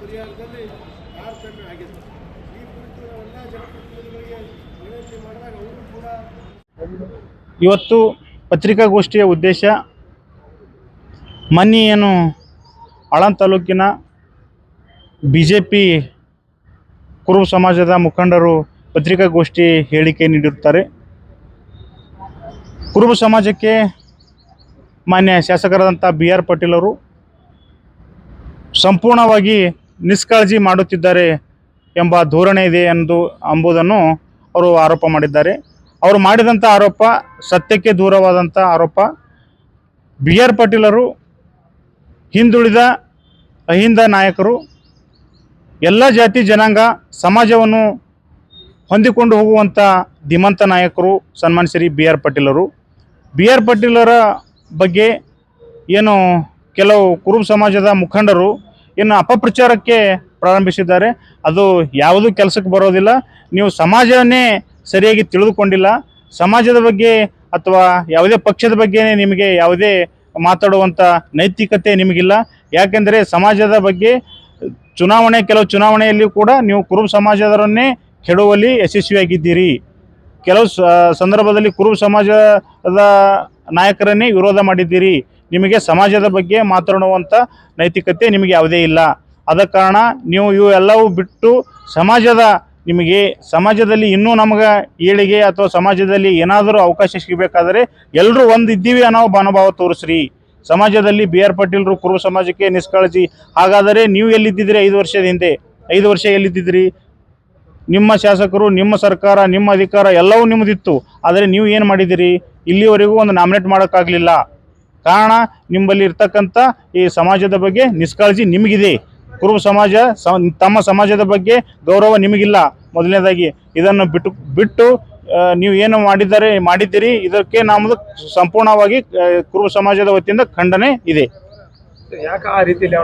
ಪರಿಹಾರದಲ್ಲಿ ತಾರತಮ್ಯ ಆಗಿದೆ. ಈ ಕುರಿತು ಎಲ್ಲ ಜನಪ್ರತಿನಿಧಿಗಳಿಗೆ ವಿನಂತಿ ಮಾಡಿದಾಗ ಅವರು ಕೂಡ ಇವತ್ತು ಪತ್ರಿಕಾಗೋಷ್ಠಿಯ ಉದ್ದೇಶ ಮನ್ನಿ ಏನು ಆಳಂದ್ ತಾಲೂಕಿನ ಬಿ ಜೆ ಪಿ ಕುರುಬ ಸಮಾಜದ ಮುಖಂಡರು ಪತ್ರಿಕಾಗೋಷ್ಠಿ ಹೇಳಿಕೆ ನೀಡಿರುತ್ತಾರೆ. ಕುರುಬ ಸಮಾಜಕ್ಕೆ ಮಾನ್ಯ ಶಾಸಕರಾದಂಥ ಬಿ ಆರ್ ಪಾಟೀಲ್ ಅವರು ಸಂಪೂರ್ಣವಾಗಿ ನಿಷ್ಕಾಳಜಿ ಮಾಡುತ್ತಿದ್ದಾರೆ ಎಂಬ ಧೋರಣೆ ಇದೆ ಎಂದು ಎಂಬುದನ್ನು ಅವರು ಆರೋಪ ಮಾಡಿದ್ದಾರೆ. ಅವರು ಮಾಡಿದಂಥ ಆರೋಪ ಸತ್ಯಕ್ಕೆ ದೂರವಾದಂಥ ಆರೋಪ. ಬಿ ಆರ್ ಪಾಟೀಲರು ಹಿಂದುಳಿದ ಅಹಿಂದ ನಾಯಕರು, ಎಲ್ಲ ಜಾತಿ ಜನಾಂಗ ಸಮಾಜವನ್ನು ಹೊಂದಿಕೊಂಡು ಹೋಗುವಂಥ ಧೀಮಂತ ನಾಯಕರು ಸನ್ಮಾನ್ ಶ್ರೀ ಬಿ ಆರ್ ಪಾಟೀಲರು. ಬಿ ಆರ್ ಪಾಟೀಲರ ಬಗ್ಗೆ ಏನು ಕೆಲವು ಕುರುಬ ಸಮಾಜದ ಮುಖಂಡರು ಇನ್ನು ಅಪಪ್ರಚಾರಕ್ಕೆ ಪ್ರಾರಂಭಿಸಿದ್ದಾರೆ. ಅದು ಯಾವುದೂ ಕೆಲಸಕ್ಕೆ ಬರೋದಿಲ್ಲ. ನೀವು ಸಮಾಜವನ್ನೇ ಸರಿಯಾಗಿ ತಿಳಿದುಕೊಂಡಿಲ್ಲ. ಸಮಾಜದ ಬಗ್ಗೆ ಅಥವಾ ಯಾವುದೇ ಪಕ್ಷದ ಬಗ್ಗೆ ನಿಮಗೆ ಯಾವುದೇ ಮಾತಾಡುವಂಥ ನೈತಿಕತೆ ನಿಮಗಿಲ್ಲ. ಯಾಕೆಂದರೆ ಸಮಾಜದ ಬಗ್ಗೆ ಚುನಾವಣೆ, ಕೆಲವು ಚುನಾವಣೆಯಲ್ಲಿ ಕೂಡ ನೀವು ಕುರುಬ ಸಮಾಜದವರನ್ನೇ ಕೆಡುವಲ್ಲಿ ಯಶಸ್ವಿಯಾಗಿದ್ದೀರಿ. ಕೆಲವು ಸಂದರ್ಭದಲ್ಲಿ ಕುರುಬ ಸಮಾಜದ ನಾಯಕರನ್ನೇ ವಿರೋಧ ಮಾಡಿದ್ದೀರಿ. ನಿಮಗೆ ಸಮಾಜದ ಬಗ್ಗೆ ಮಾತನಾಡುವಂಥ ನೈತಿಕತೆ ನಿಮಗೆ ಯಾವುದೇ ಇಲ್ಲ. ಆದ ಕಾರಣ ನೀವು ಇವೆಲ್ಲವೂ ಬಿಟ್ಟು ಸಮಾಜದ ನಿಮಗೆ ಸಮಾಜದಲ್ಲಿ ಇನ್ನೂ ನಮಗೆ ಏಳಿಗೆ ಅಥವಾ ಸಮಾಜದಲ್ಲಿ ಏನಾದರೂ ಅವಕಾಶ ಸಿಗಬೇಕಾದರೆ ಎಲ್ಲರೂ ಒಂದು ಇದ್ದೀವಿ ಅನ್ನೋ ಮನೋಭಾವ ತೋರಿಸ್ರಿ. ಸಮಾಜದಲ್ಲಿ ಬಿ ಆರ್ ಪಾಟೀಲ್ರು ಕುರುಬ ಸಮಾಜಕ್ಕೆ ನಿಷ್ಕಾಳಜಿ. ಹಾಗಾದರೆ ನೀವು ಎಲ್ಲಿದ್ದಿದ್ರಿ ಐದು ವರ್ಷದ ಹಿಂದೆ? ಐದು ವರ್ಷ ಎಲ್ಲಿದ್ದಿದ್ರಿ? ನಿಮ್ಮ ಶಾಸಕರು, ನಿಮ್ಮ ಸರ್ಕಾರ, ನಿಮ್ಮ ಅಧಿಕಾರ ಎಲ್ಲವೂ ನಿಮ್ಮದಿತ್ತು. ಆದರೆ ನೀವು ಏನು ಮಾಡಿದಿರಿ ಇಲ್ಲಿವರೆಗೂ ಒಂದು ನಾಮಿನೇಟ್ ಮಾಡೋಕ್ಕಾಗಲಿಲ್ಲ. ಕಾರಣ ನಿಮ್ಮಲ್ಲಿ ಇರ್ತಕ್ಕಂಥ ಈ ಸಮಾಜದ ಬಗ್ಗೆ ನಿಷ್ಕಾಳಜಿ ನಿಮಗಿದೆ. ಕುರುಬ ಸಮಾಜ ತಮ್ಮ ಸಮಾಜದ ಬಗ್ಗೆ ಗೌರವ ನಿಮಗಿಲ್ಲ. ಮೊದಲನೇದಾಗಿ ಇದನ್ನು ಬಿಟ್ಟು ಬಿಟ್ಟು ನೀವು ಏನು ಮಾಡಿದ್ದಾರೆ ಮಾಡಿದ್ದೀರಿ ಇದಕ್ಕೆ ನಮ್ಮದು ಸಂಪೂರ್ಣವಾಗಿ ಕುರುಬ ಸಮಾಜದ ವತಿಯಿಂದ ಖಂಡನೆ ಇದೆ. ಯಾಕೆ ಆ ರೀತಿಯಲ್ಲಿ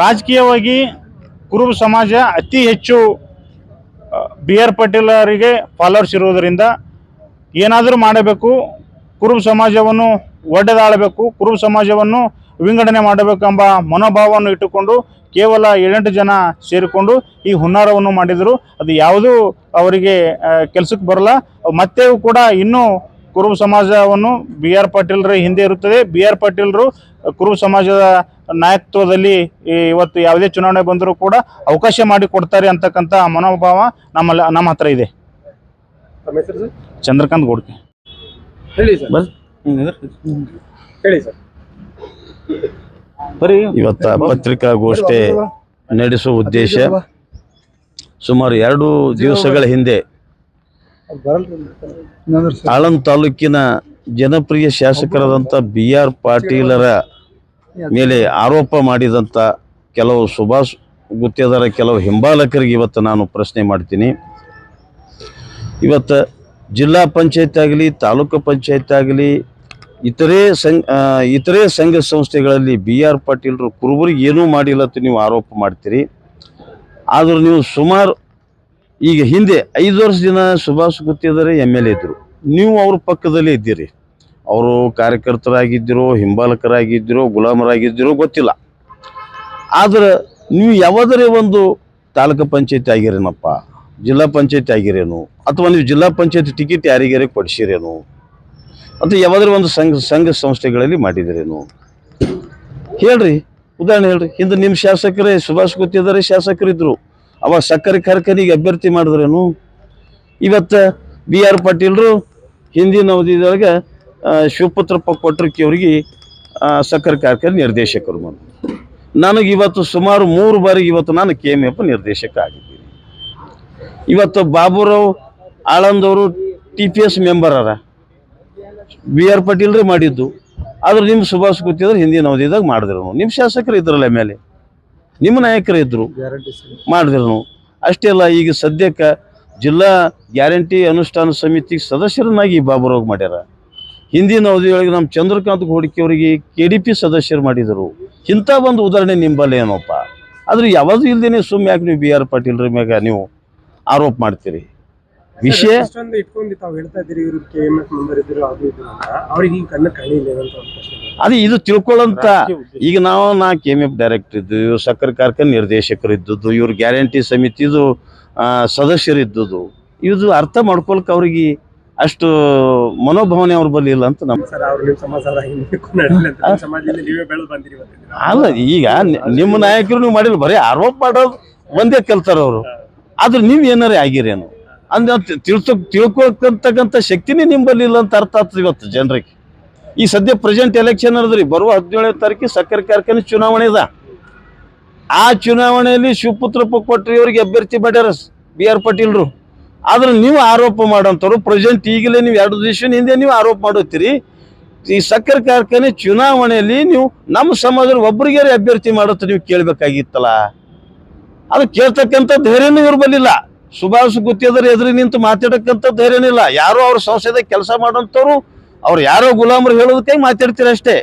ರಾಜಕೀಯವಾಗಿ ಕುರುಬ ಸಮಾಜ ಅತಿ ಹೆಚ್ಚು ಬಿ ಆರ್ ಪಾಟೀಲರಿಗೆ ಫಾಲೋವರ್ಸ್ ಇರುವುದರಿಂದ ಏನಾದರೂ ಮಾಡಬೇಕು, ಕುರುಬ ಸಮಾಜವನ್ನು ಒಡೆದಾಳಬೇಕು ಕುರುಬ ಸಮಾಜವನ್ನು ವಿಂಗಡಣೆ ಮಾಡಬೇಕೆಂಬ ಮನೋಭಾವವನ್ನು ಇಟ್ಟುಕೊಂಡು ಕೇವಲ ಏಳೆಂಟು ಜನ ಸೇರಿಕೊಂಡು ಈ ಹುನ್ನಾರವನ್ನು ಮಾಡಿದರು. ಅದು ಯಾವುದೂ ಅವರಿಗೆ ಕೆಲಸಕ್ಕೆ ಬರಲ್ಲ. ಮತ್ತೆ ಕೂಡ ಇನ್ನೂ ಕುರುಬ ಸಮಾಜವನ್ನು ಬಿ ಆರ್ ಪಾಟೀಲ್ರ ಹಿಂದೆ ಇರುತ್ತದೆ. ಬಿ ಆರ್ ಪಾಟೀಲ್ರು ಕುರುಬ ಸಮಾಜದ ನಾಯಕತ್ವದಲ್ಲಿ ಇವತ್ತು ಯಾವುದೇ ಚುನಾವಣೆ ಬಂದರೂ ಕೂಡ ಅವಕಾಶ ಮಾಡಿ ಕೊಡ್ತಾರೆ ಅಂತಕ್ಕಂಥ ಮನೋಭಾವ ನಮ್ಮಲ್ಲಿ ನಮ್ಮ ಹತ್ರ ಇದೆ. ತಮ್ಮ ಹೆಸರು ಸರ್? ಚಂದ್ರಕಾಂತ್ ಗೋಡ್ಕೆ. ಹೇಳಿ ಸರ್. ಬಸ್ ಹೇಳಿ ಸರ್. ಬರೀ ಇವತ್ತ ಪತ್ರಿಕಾಗೋಷ್ಠಿ ನಡೆಸುವ ಉದ್ದೇಶ ಸುಮಾರು ಎರಡು ದಿವಸಗಳ ಹಿಂದೆ ಆಳಂದ್ ತಾಲೂಕಿನ ಜನಪ್ರಿಯ ಶಾಸಕರಾದಂಥ ಬಿ ಆರ್ ಪಾಟೀಲರ ಮೇಲೆ ಆರೋಪ ಮಾಡಿದಂಥ ಕೆಲವು ಸುಭಾಷ್ ಗುತ್ತೇದಾರ, ಕೆಲವು ಹಿಂಬಾಲಕರಿಗೆ ಇವತ್ತು ನಾನು ಪ್ರಶ್ನೆ ಮಾಡ್ತೀನಿ. ಇವತ್ತು ಜಿಲ್ಲಾ ಪಂಚಾಯತ್ ಆಗಲಿ, ತಾಲೂಕು ಪಂಚಾಯತ್ ಆಗಲಿ, ಇತರೆ ಸಂಘ ಇತರೆ ಸಂಘ ಸಂಸ್ಥೆಗಳಲ್ಲಿ ಬಿ ಆರ್ ಪಾಟೀಲರು ಕುರುಬರಿಗೆ ಏನೂ ಮಾಡಿಲ್ಲ ಅಂತ ನೀವು ಆರೋಪ ಮಾಡ್ತೀರಿ. ಆದರೂ ನೀವು ಸುಮಾರು ಈಗ ಹಿಂದೆ ಐದು ವರ್ಷ ದಿನ ಸುಭಾಷ್ ಗುತ್ತೇದಾರೆ ಎಂ ಎಲ್ ಎ ಇದ್ದರು ನೀವು ಅವ್ರ ಪಕ್ಕದಲ್ಲೇ ಇದ್ದೀರಿ. ಅವರು ಕಾರ್ಯಕರ್ತರಾಗಿದ್ದಿರೋ, ಹಿಂಬಾಲಕರಾಗಿದ್ದಿರೋ, ಗುಲಾಮರಾಗಿದ್ದಿರೋ ಗೊತ್ತಿಲ್ಲ. ಆದ್ರೆ ನೀವು ಯಾವುದರೇ ಒಂದು ತಾಲೂಕು ಪಂಚಾಯತಿ ಆಗಿರೇನಪ್ಪ, ಜಿಲ್ಲಾ ಪಂಚಾಯತಿ ಆಗಿರೇನು, ಅಥವಾ ನೀವು ಜಿಲ್ಲಾ ಪಂಚಾಯತಿ ಟಿಕೆಟ್ ಯಾರಿಗಾರೇ ಕೊಡಿಸಿರೇನು, ಅಥವಾ ಯಾವುದಾದ್ರು ಒಂದು ಸಂಘ ಸಂಘ ಸಂಸ್ಥೆಗಳಲ್ಲಿ ಮಾಡಿದಿರೇನು? ಹೇಳ್ರಿ, ಉದಾಹರಣೆ ಹೇಳ್ರಿ. ಹಿಂದೆ ನಿಮ್ಮ ಶಾಸಕರೇ, ಸುಭಾಷ್ ಗುತ್ತಿದ್ದಾರೆ ಶಾಸಕರಿದ್ರು. ಅವಾಗ ಸಕ್ಕರೆ ಕಾರ್ಖಾನೆಗೆ ಅಭ್ಯರ್ಥಿ ಮಾಡಿದ್ರೇನು? ಇವತ್ತು ಬಿ ಆರ್ ಪಾಟೀಲ್ರು ಹಿಂದಿನ ಅವಧಿದೊಳಗೆ ಶಿವಪುತ್ರಪ್ಪ ಕೊಟ್ರಕ್ಕೆ ಅವರಿಗೆ ಸಕ್ಕರೆ ಕಾರ್ಖಾನೆ ನಿರ್ದೇಶಕರು ಬಂದರು. ನನಗೆ ಇವತ್ತು ಸುಮಾರು ಮೂರು ಬಾರಿ ಇವತ್ತು ನಾನು ಕೆ ಎಂ ಎಫ್ ನಿರ್ದೇಶಕ ಆಗಿದ್ದೀನಿ. ಇವತ್ತು ಬಾಬುರಾವ್ ಆಳಂದವರು ಟಿ ಪಿ ಎಸ್ ಮೆಂಬರ್ ಅರ. ಬಿ ಆರ್ ಪಾಟೀಲ್ರೇ ಮಾಡಿದ್ದು. ಆದ್ರೆ ನಿಮ್ಮ ಸುಭಾಷ್ ಗುತ್ತಿದ್ರೆ ಹಿಂದಿನ ಅವಧಿದಾಗ ಮಾಡಿದ್ರು. ನಿಮ್ಮ ಶಾಸಕರು ಇದ್ರಲ್ಲ ಮೇಲೆ. ನಿಮ್ಮ ನಾಯಕರು ಇದ್ರು. ಮಾಡಿದ್ರು ಅಷ್ಟೇ ಅಲ್ಲ ಈಗ ಸದ್ಯಕ್ಕೆ ಜಿಲ್ಲಾ ಗ್ಯಾರಂಟಿ ಅನುಷ್ಠಾನ ಸಮಿತಿ ಸದಸ್ಯರನ್ನಾಗಿ ಬಾಬುರಾವ್ ಮಾಡ್ಯಾರ. ಹಿಂದಿನ ಅವಧಿಯೊಳಗೆ ನಮ್ಮ ಚಂದ್ರಕಾಂತ್ ಅವರಿಗೆ ಕೆ ಡಿ ಪಿ ಸದಸ್ಯರು ಮಾಡಿದರು. ಇಂಥ ಒಂದು ಉದಾಹರಣೆ ನಿಂಬಲ್ಲ ಏನಪ್ಪ? ಆದ್ರೆ ಯಾವುದು ಇಲ್ದೇನೆ ಸುಮ್ಮನೆ ಯಾಕೆ ನೀವು ಬಿ ಆರ್ ಪಾಟೀಲ್ರ ಮ್ಯಾಗ ನೀವು ಆರೋಪ ಮಾಡ್ತೀರಿ? ವಿಷಯ ಇಟ್ಕೊಂಡು ತಾವು ಹೇಳ್ತಾ ಇದ್ದೀರಿ ಇವರು ಕೆ ಎಂ ಎಫ್ ಮೆಂಬರ್ ಇದ್ರು ಅದು ಇದು ಅಂತ. ಅವ್ರಿಗೆ ಈಗ ಕಣ್ಣು ಕಾಣಿಲ್ಲ ಅಂತ ಒಂದು ಪ್ರಶ್ನೆ. ಅದು ಇದು ತಿಳ್ಕೊಳ್ಳಂತ ಈಗ ನಾವು ನಾ ಕೆ ಎಂ ಎಫ್ ಡೈರೆಕ್ಟರ್ ಇದ್ದು ಸಕ್ಕರೆ ಕಾರ್ಖಾನೆ ನಿರ್ದೇಶಕರು ಇದ್ದದ್ದು ಇವ್ರ ಗ್ಯಾರಂಟಿ ಸಮಿತಿದು ಸದಸ್ಯರಿದ್ದುದು ಇದು ಅರ್ಥ ಮಾಡ್ಕೊಳಕ್ ಅವ್ರಿಗೆ ಅಷ್ಟು ಮನೋಭಾವನೆ ಅವ್ರ ಬಲ್ಲಿ ಇಲ್ಲ ಅಂತ ನಮ್ಮ ಇವತ್ತಿನ ಅಲ್ಲ. ಈಗ ನಿಮ್ಮ ನಾಯಕರು ನೀವು ಮಾಡಿಲ್ಲ ಬರೀ ಆರೋಪ ಮಾಡೋದು ಒಂದೇ ಕಲ್ತಾರ ಅವರು. ಆದ್ರೆ ನೀವು ಏನಾರೇ ಆಗಿರೇನು? ಅಂದ್ರೆ ತಿಳ್ಸೋ ತಿಳ್ಕೊಳ್ತಕ್ಕಂಥ ಶಕ್ತಿನೇ ನಿಂಬಲ್ಲಿ ಇಲ್ಲ ಅಂತ ಅರ್ಥ ಆಗ್ತದೆ ಇವತ್ತು ಜನರಿಗೆ. ಈ ಸದ್ಯ ಪ್ರೆಸೆಂಟ್ ಎಲೆಕ್ಷನ್ ಅದ್ರಿ ಬರುವ ಹದಿನೇಳನೇ ತಾರೀಕಿಗೆ ಸಕ್ಕರೆ ಕಾರ್ಖಾನೆ ಚುನಾವಣೆ ಇದೆ. ಆ ಚುನಾವಣೆಯಲ್ಲಿ ಶಿವಪುತ್ರಪ್ಪ ಕೊಟ್ರಿ ಅವರಿಗೆ ಅಭ್ಯರ್ಥಿ ಮಾಡ್ಯಾರ ಬಿ ಆರ್ ಪಾಟೀಲ್ರು. ಆದ್ರೆ ನೀವು ಆರೋಪ ಮಾಡೋಂಥವ್ರು ಪ್ರೆಸೆಂಟ್ ಈಗಲೇ ನೀವು ಎರಡು ದಿವಸ ಹಿಂದೆ ನೀವು ಆರೋಪ ಮಾಡುತ್ತೀರಿ. ಈ ಸಕ್ಕರೆ ಕಾರ್ಖಾನೆ ಚುನಾವಣೆಯಲ್ಲಿ ನೀವು ನಮ್ಮ ಸಮಾಜದ ಒಬ್ಬರಿಗೆ ಅಭ್ಯರ್ಥಿ ಮಾಡುತ್ತೆ ನೀವು ಕೇಳಬೇಕಾಗಿತ್ತಲ್ಲ. ಅದು ಕೇಳ್ತಕ್ಕಂಥ ಧೈರ್ಯನೂ ಇವ್ರು ಬರಲಿಲ್ಲ ಸುಭಾಷ್ ಗುತ್ತಿಯದ್ರ ಎದುರು ನಿಂತು ಮಾತಾಡಕ್ಕಂಥ ಧೈರ್ಯನಿಲ್ಲ ಯಾರು ಅವ್ರ ಸಂಸ್ಥೆದಾಗ ಕೆಲಸ ಮಾಡೋಂಥವ್ರು ಅವ್ರು ಯಾರೋ ಗುಲಾಮರು ಹೇಳೋದಕ್ಕೆ ಮಾತಾಡ್ತೀರ ಅಷ್ಟೇ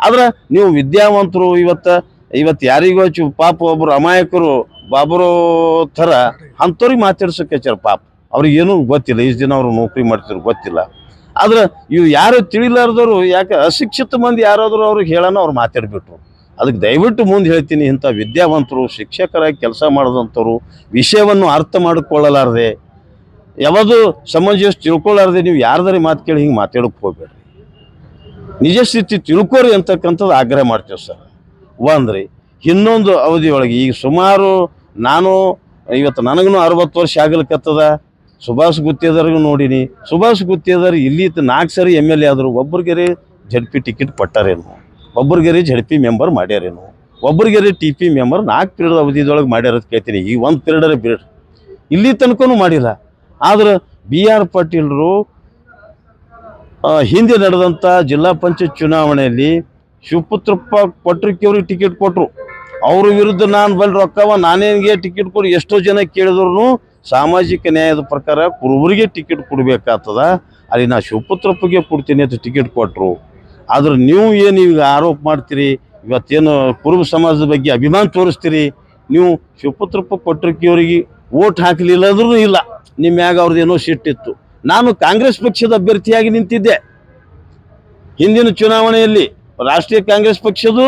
ಆದ್ರೆ ನೀವು ವಿದ್ಯಾವಂತರು ಇವತ್ತು ಇವತ್ತು ಯಾರಿಗೋ ಚು ಪಾಪ ಒಬ್ಬರು ಅಮಾಯಕರು, ಬಾಬರು ಥರ ಅಂಥವ್ರಿಗೆ ಮಾತಾಡ್ಸೋಕೆ ಹಚ್ಚಾರ ಪಾಪ. ಅವ್ರಿಗೆ ಏನೂ ಗೊತ್ತಿಲ್ಲ ಈ ದಿನ ಅವರು ನೌಕರಿ ಮಾಡ್ತಿದ್ರು, ಗೊತ್ತಿಲ್ಲ. ಆದ್ರೆ ಇವು ಯಾರು ತಿಳಿಲಾರ್ದವರು, ಯಾಕೆ ಅಶಿಕ್ಷಿತ ಮಂದಿ ಯಾರಾದರೂ ಅವ್ರಿಗೆ ಹೇಳೋಣ ಅವ್ರು ಮಾತಾಡಿಬಿಟ್ರು. ಅದಕ್ಕೆ ದಯವಿಟ್ಟು ಮುಂದೆ ಹೇಳ್ತೀನಿ, ಇಂಥ ವಿದ್ಯಾವಂತರು, ಶಿಕ್ಷಕರಾಗಿ ಕೆಲಸ ಮಾಡಿದಂಥವ್ರು, ವಿಷಯವನ್ನು ಅರ್ಥ ಮಾಡಿಕೊಳ್ಳಲಾರದೆ ಯಾವುದು ಸಮಂಜಸ ತಿಳ್ಕೊಳ್ಳಾರ್ದೆ ನೀವು ಯಾರ್ದಾರಿ ಮಾತು ಕೇಳಿ ಹಿಂಗೆ ಮಾತಾಡೋಕೆ ಹೋಗ್ಬೇಡ್ರಿ. ನಿಜ ಸ್ಥಿತಿ ತಿಳ್ಕೊರಿ ಅಂತಕ್ಕಂಥದ್ದು ಆಗ್ರಹ ಮಾಡ್ತೇವೆ ಸರ್. ಒಂದ್ರಿ, ಇನ್ನೊಂದು ಅವಧಿಯೊಳಗೆ ಈಗ ಸುಮಾರು ನಾನು ಇವತ್ತು ನನಗೂ ಅರವತ್ತು ವರ್ಷ ಆಗ್ಲಿಕ್ಕತ್ತದ ಸುಭಾಷ್ ಗುತ್ತೇದಾರ್ಗೂ ನೋಡೀನಿ. ಸುಭಾಷ್ ಗುತ್ತೇದಾರ್ ಇಲ್ಲಿ ನಾಲ್ಕು ಸರಿ ಎಂ ಎಲ್ ಎ ಆದರು, ಒಬ್ರಿಗೆರೆ ಜಡ್ ಪಿ ಟಿಕೆಟ್ ಕೊಟ್ಟಾರೇನು, ಒಬ್ರಿಗೆರೆ ಜಡ್ ಪಿ ಮೆಂಬರ್ ಮಾಡ್ಯಾರೇನು, ಒಬ್ರಿಗೆರೆ ಟಿ ಪಿ ಮೆಂಬರ್ ನಾಲ್ಕು ಪೀರಿಯಡ್ ಅವಧಿದೊಳಗೆ ಮಾಡ್ಯಾರ ಕೇಳ್ತೀನಿ. ಈ ಒಂದು ಪೀರಿಯಡರ ಪೀರಿಯಡ್ ಇಲ್ಲಿ ತನಕನೂ ಮಾಡಿಲ್ಲ. ಆದ್ರೆ ಬಿ ಆರ್ ಪಾಟೀಲ್ರು ಹಿಂದೆ ನಡೆದಂಥ ಜಿಲ್ಲಾ ಪಂಚಾಯತ್ ಚುನಾವಣೆಯಲ್ಲಿ ಶಿವಪುತ್ರಪ್ಪ ಕೊಟ್ರಿಕೆ ಅವ್ರಿಗೆ ಟಿಕೆಟ್ ಕೊಟ್ಟರು ಅವ್ರ ವಿರುದ್ಧ ನಾನು ಬಲ್ಲಿ ರೊಕ್ಕವ, ನಾನೇನಿಗೆ ಟಿಕೆಟ್ ಕೊಡಿ, ಎಷ್ಟೋ ಜನ ಕೇಳಿದ್ರು ಸಾಮಾಜಿಕ ನ್ಯಾಯದ ಪ್ರಕಾರ ಕುರುಬರಿಗೆ ಟಿಕೆಟ್ ಕೊಡಬೇಕಾಗ್ತದ. ಅಲ್ಲಿ ನಾ ಶಿವಪುತ್ರಪ್ಪಗೆ ಕೊಡ್ತೀನಿ ಅಂತ ಟಿಕೆಟ್ ಕೊಟ್ಟರು ಆದ್ರೆ ನೀವು ಏನು ಈಗ ಆರೋಪ ಮಾಡ್ತೀರಿ? ಇವತ್ತೇನು ಕುರುಬ ಸಮಾಜದ ಬಗ್ಗೆ ಅಭಿಮಾನ ತೋರಿಸ್ತೀರಿ? ನೀವು ಶಿವಪುತ್ರಪ್ಪ ಕೊಟ್ರಿಕೆಯವರಿಗೆ ಓಟ್ ಹಾಕಲಿಲ್ಲ ಅಂದ್ರೂ ಇಲ್ಲ. ನಿಮ್ಮ ಮ್ಯಾಗ ಅವ್ರದ್ದು ಏನೋ ಸಿಟ್ಟಿತ್ತು ನಾನು ಕಾಂಗ್ರೆಸ್ ಪಕ್ಷದ ಅಭ್ಯರ್ಥಿಯಾಗಿ ನಿಂತಿದ್ದೆ. ಹಿಂದಿನ ಚುನಾವಣೆಯಲ್ಲಿ ರಾಷ್ಟ್ರೀಯ ಕಾಂಗ್ರೆಸ್ ಪಕ್ಷದು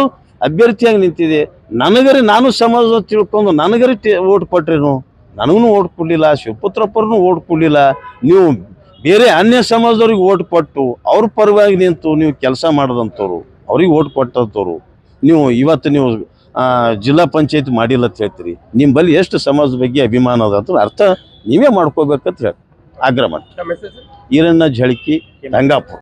ಅಭ್ಯರ್ಥಿಯಾಗಿ ನಿಂತಿದೆ. ನನಗರಿ ನಾನು ಸಮಾಜ ತಿಳ್ಕೊಂಡು ನನಗರಿ ಓಟ್ ಕೊಟ್ರೇನು? ನನಗೂ ಓಟ್ ಕೊಡಲಿಲ್ಲ ಶಿವಪುತ್ರಪ್ಪರನ್ನು ಓಟ್ ಕೊಡಲಿಲ್ಲ. ನೀವು ಬೇರೆ ಅನ್ಯ ಸಮಾಜದವ್ರಿಗೆ ಓಟ್ ಕೊಟ್ಟು ಅವ್ರ ಪರವಾಗಿ ನಿಂತು ನೀವು ಕೆಲಸ ಮಾಡಿದಂಥವ್ರು, ಅವ್ರಿಗೆ ಓಟ್ ಕೊಟ್ಟಂಥವ್ರು. ನೀವು ಇವತ್ತು ನೀವು ಜಿಲ್ಲಾ ಪಂಚಾಯತ್ ಮಾಡಿಲ್ಲ ಅಂತ ಹೇಳ್ತೀರಿ. ನಿಮ್ಮ ಬಳಿ ಎಷ್ಟು ಸಮಾಜದ ಬಗ್ಗೆ ಅಭಿಮಾನ ಅದ ಅಂತ ಅರ್ಥ ನೀವೇ ಮಾಡ್ಕೋಬೇಕಂತ ಹೇಳಿ ಆಗ್ರಹ ಮಾಡಿ ಈರಣ್ಣ ಝಳಕಿ ರಂಗಾಪುರ.